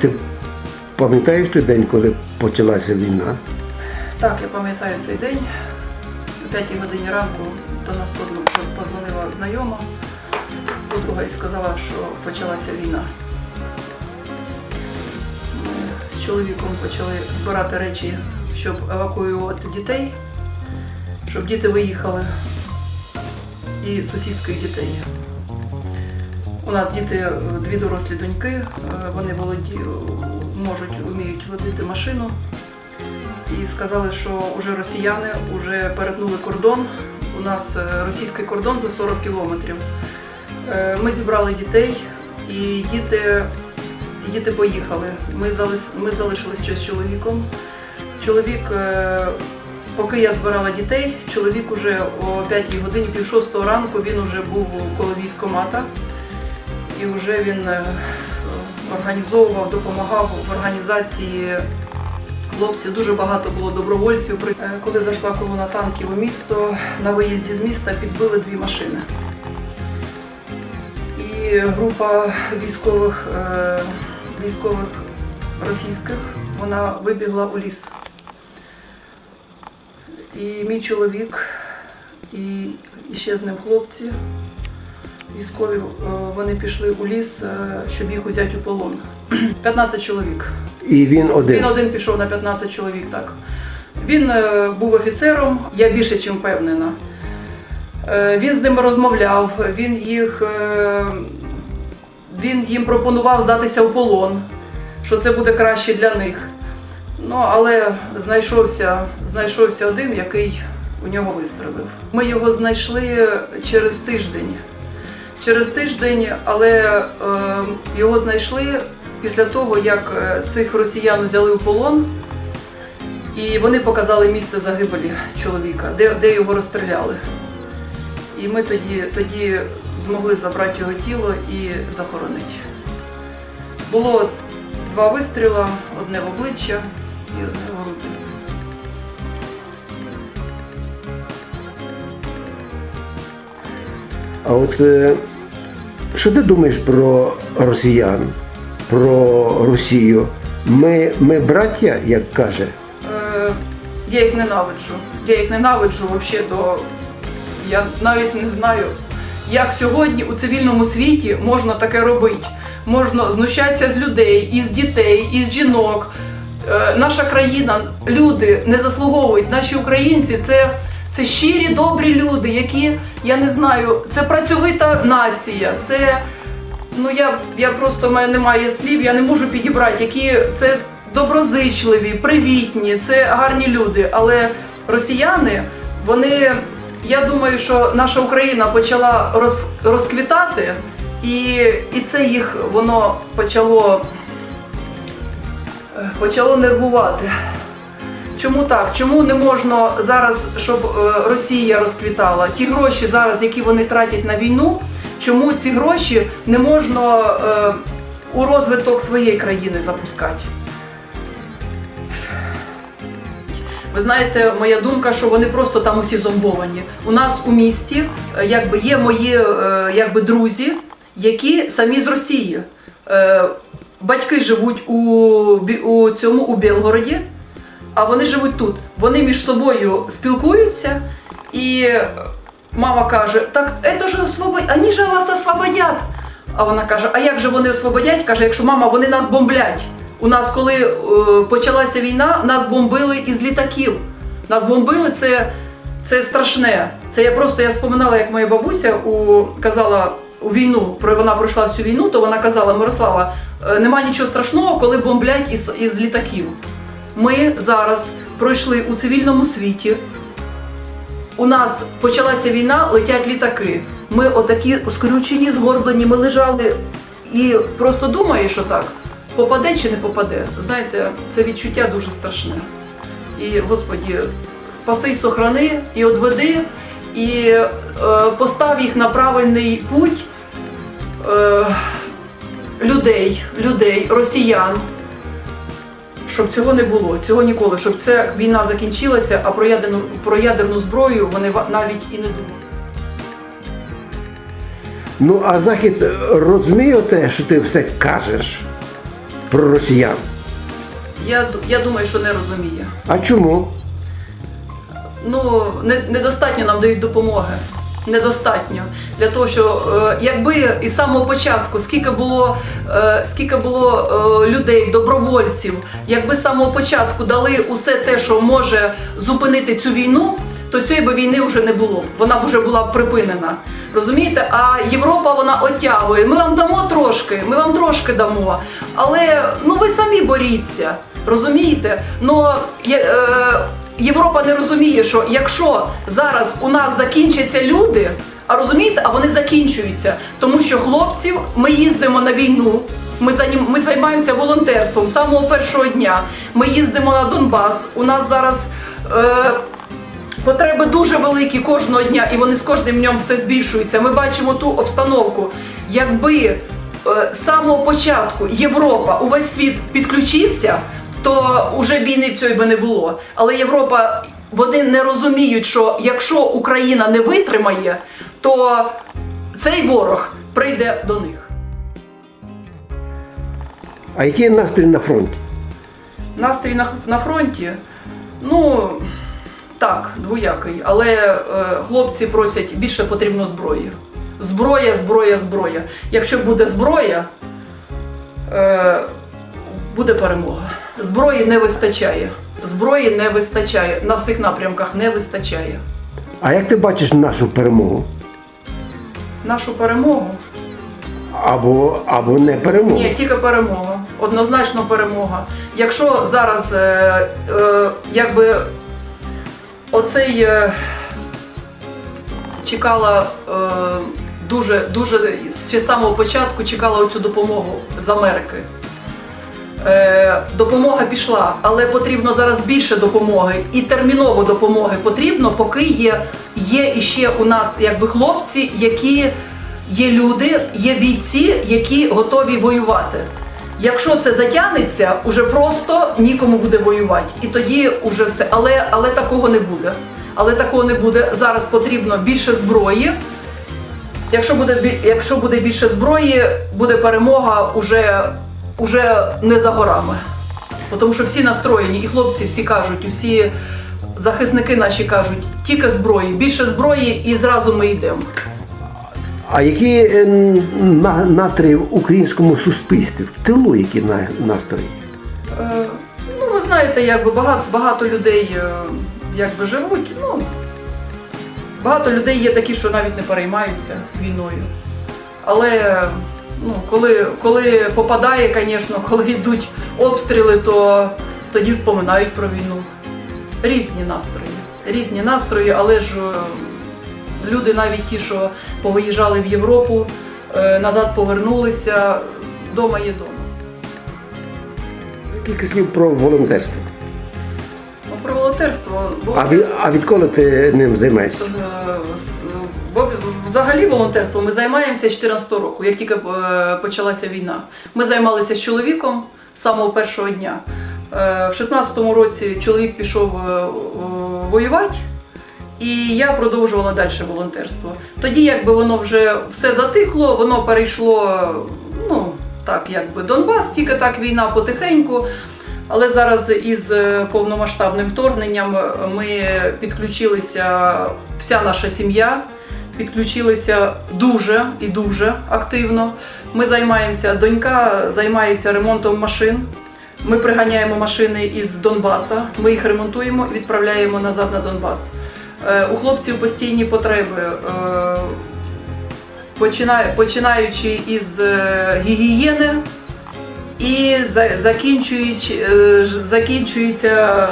Ти пам'ятаєш той день, коли почалася війна? Так, я пам'ятаю цей день. О 5 годині ранку до нас позвонила знайома, подруга і сказала, що почалася війна. Ми з чоловіком почали збирати речі, щоб евакуювати дітей, щоб діти виїхали і сусідських дітей. У нас діти, е, дві дорослі доньки, е, вони володі, можуть, вміють водити машину і сказали, що вже росіяни вже перетнули кордон. У нас е, російський кордон за 40 кілометрів. Е, Ми зібрали дітей, і діти, діти поїхали. Ми, залиш- ми залишились ще з чоловіком. Чоловік, е, поки я збирала дітей, чоловік уже о 5 годині, пів шостого ранку, він вже був коло військомата. І вже він е, організовував, допомагав в організації хлопців. Дуже багато було добровольців. Е, Коли зайшла колона танків у місто, на виїзді з міста підбили дві машини. І група військових, е, військових російських вона вибігла у ліс. І мій чоловік, і, і ще з ним хлопці військові, е, вони пішли у ліс, е, щоб їх узяти у полон. 15 чоловік. І він один. Він один пішов на 15 чоловік, так. Він е, був офіцером, я більше чим впевнена. Він з ними розмовляв, він їх. Він їм пропонував здатися в полон, що це буде краще для них. Ну, але знайшовся, знайшовся один, який у нього вистрелив. Ми його знайшли через тиждень. Через тиждень, але е, його знайшли після того, як е, цих росіян взяли у полон, і вони показали місце загибелі чоловіка, де, де його розстріляли. І ми тоді, тоді змогли забрати його тіло і захоронити. Було два вистріла, одне в обличчя і одне в груди. А от е, що ти думаєш про росіян, про Росію? Ми, ми браття, як каже. Е, я їх ненавиджу. Я їх ненавиджу взагалі до. Я навіть не знаю, як сьогодні у цивільному світі можна таке робити. Можна знущатися з людей, із дітей, із жінок. Е, наша країна, люди не заслуговують. Наші українці це, це щирі, добрі люди, які, я не знаю, це працьовита нація. Це ну я, я просто в мене немає слів, я не можу підібрати, які це доброзичливі, привітні, це гарні люди. Але росіяни, вони, я думаю, що наша Україна почала роз, розквітати, і, і це їх воно почало, почало нервувати. Чому так? Чому не можна зараз, щоб е, Росія розквітала? Ті гроші зараз, які вони тратять на війну, чому ці гроші не можна е, у розвиток своєї країни запускати? Ви знаєте, моя думка, що вони просто там усі зомбовані. У нас у місті е, якби є мої якби друзі, які самі з Росії. Батьки живуть у, у цьому у Білгороді, а вони живуть тут. Вони між собою спілкуються, і мама каже: Так це ж освобод... вони ж вас освободять. А вона каже: А як же вони освободять? Каже, якщо мама, вони нас бомблять. У нас, коли е, почалася війна, нас бомбили із літаків. Нас бомбили це, це страшне. Це я просто я споминала, як моя бабуся у, казала у війну, про вона пройшла всю війну, то вона казала, Мирослава, е, нема нічого страшного, коли бомблять із, із літаків. Ми зараз пройшли у цивільному світі. У нас почалася війна, летять літаки. Ми отакі скрючені, згорблені, ми лежали і просто думаєш, що так, попаде чи не попаде. Знаєте, це відчуття дуже страшне. І, Господі, спаси й сохрани, і одведи, і е, постав їх на правильний путь е, людей, людей, росіян. Щоб цього не було, цього ніколи, щоб ця війна закінчилася, а про ядерну, про ядерну зброю вони навіть і не думають. Ну, а Захід розуміє те, що ти все кажеш. про росіян. Я, я думаю, що не розуміє. А чому? Ну, не, недостатньо нам дають допомоги. Недостатньо для того, що е, якби із самого початку, скільки було, е, скільки було е, людей, добровольців, якби з самого початку дали усе те, що може зупинити цю війну, то цієї би війни вже не було. б. Вона б вже була припинена. Розумієте? А Європа вона оттягує. Ми вам дамо трошки, ми вам трошки дамо. Але ну ви самі боріться. Розумієте? Ну є- е, Європа не розуміє, що якщо зараз у нас закінчаться люди, а розумієте, а вони закінчуються, тому що хлопців ми їздимо на війну. Ми ми займаємося волонтерством з самого першого дня. Ми їздимо на Донбас. У нас зараз е, потреби дуже великі кожного дня, і вони з кожним днем все збільшуються. Ми бачимо ту обстановку. Якби е, з самого початку Європа, увесь світ підключився, то вже війни цієї би не було. Але Європа вони не розуміють, що якщо Україна не витримає, то цей ворог прийде до них. А який настрій на фронті? Настрій на, на фронті, ну так, двоякий. Але е, хлопці просять більше потрібно зброї. Зброя, зброя, зброя. Якщо буде зброя, е, буде перемога. Зброї не вистачає. Зброї не вистачає. На всіх напрямках не вистачає. А як ти бачиш нашу перемогу? Нашу перемогу. Або, або не перемогу? Ні, тільки перемога. Однозначно перемога. Якщо зараз е, е, якби оцей е, чекала е, дуже, дуже з самого початку чекала оцю допомогу з Америки. Е, допомога пішла, але потрібно зараз більше допомоги і терміново допомоги потрібно, поки є, є іще у нас якби хлопці, які є люди, є бійці, які готові воювати. Якщо це затягнеться, уже просто нікому буде воювати. І тоді уже все. Але, але такого не буде. Але такого не буде. Зараз потрібно більше зброї. Якщо буде, якщо буде більше зброї, буде перемога уже, уже не за горами. Тому що всі настроєні, і хлопці всі кажуть, усі захисники наші кажуть, тільки зброї, більше зброї, і зразу ми йдемо. А які е, настрої в українському суспільстві? В тилу які настрої? Е, Ну, ви знаєте, якби багато, багато людей е, якби живуть. Ну, багато людей є такі, що навіть не переймаються війною. Але ну, коли, коли попадає, звісно, коли йдуть обстріли, то тоді споминають про війну. Різні настрої. Різні настрої, але ж е, люди навіть ті, що повиїжджали в Європу, е, назад повернулися, вдома є дома. Кілька слів про волонтерство. Волонтерство. бо- А, від, а відколи ти ним займаєшся? Е, бо Взагалі волонтерством ми займаємося з 14 року, як тільки е, почалася війна. Ми займалися з чоловіком з самого першого дня. Е, В 16-му році чоловік пішов воювати, і я продовжувала далі волонтерство. Тоді, якби воно вже все затихло, воно перейшло, ну так, якби Донбас, тільки так війна потихеньку. Але зараз із е, повномасштабним вторгненням е, ми підключилися, вся наша сім'я підключилися дуже і дуже активно. Ми займаємося, донька займається ремонтом машин. Ми приганяємо машини із Донбаса, ми їх ремонтуємо і відправляємо назад на Донбас. Е, У хлопців постійні потреби. Починаючи із гігієни, і за- закінчуючи, е, ж- закінчується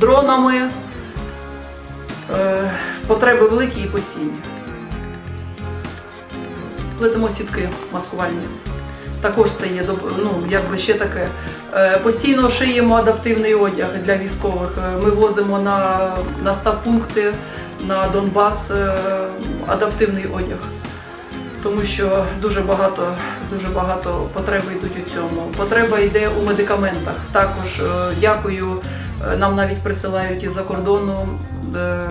дронами. Е, Потреби великі і постійні. Плетемо сітки маскувальні. Також це є ну, якби ще таке. Е, Постійно шиємо адаптивний одяг для військових. Е, Ми возимо на, на стаб-пункти на Донбас е, адаптивний одяг тому що дуже багато, дуже багато потреби йдуть у цьому. Потреба йде у медикаментах. Також е, дякую. е, Нам навіть присилають із-за кордону. е,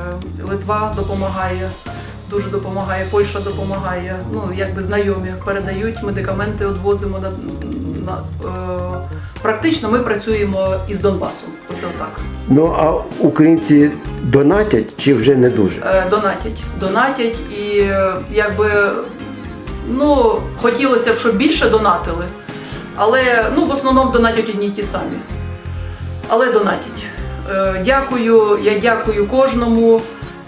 Литва допомагає дуже допомагає, Польща допомагає. Ну, якби знайомі передають, медикаменти відвозимо на, на е, практично ми працюємо із Донбасом. Оце отак. Ну а українці донатять чи вже не дуже? Е, донатять. Донатять і якби ну, хотілося б, щоб більше донатили. Але ну, в основному донатять одні ті самі. Але донатять. Е, Дякую, я дякую кожному,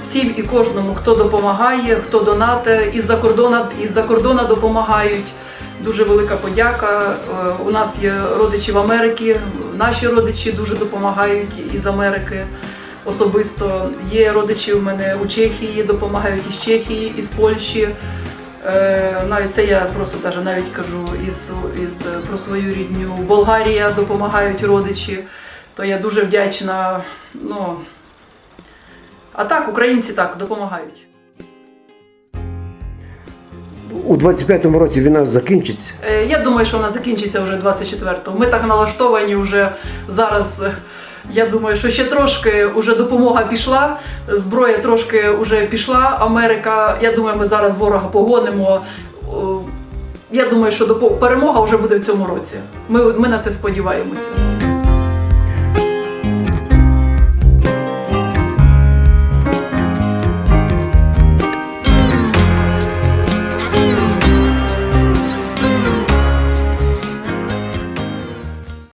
всім і кожному, хто допомагає, хто донате, із-за кордону, із-за кордону допомагають. Дуже велика подяка. Е, У нас є родичі в Америці, наші родичі дуже допомагають із Америки особисто. Є родичі у мене у Чехії, допомагають із Чехії, із Польщі. Е, Навіть це я просто даже навіть кажу із, із про свою рідню. Болгарія допомагають родичі, то я дуже вдячна. Ну, а так, українці так допомагають. У 25-му році війна закінчиться. Е, Я думаю, що вона закінчиться вже 24-го. Ми так налаштовані вже зараз. Я думаю, що ще трошки вже допомога пішла, зброя трошки вже пішла. Америка. Я думаю, ми зараз ворога погонимо. Я думаю, що перемога вже буде в цьому році. Ми, ми на це сподіваємося.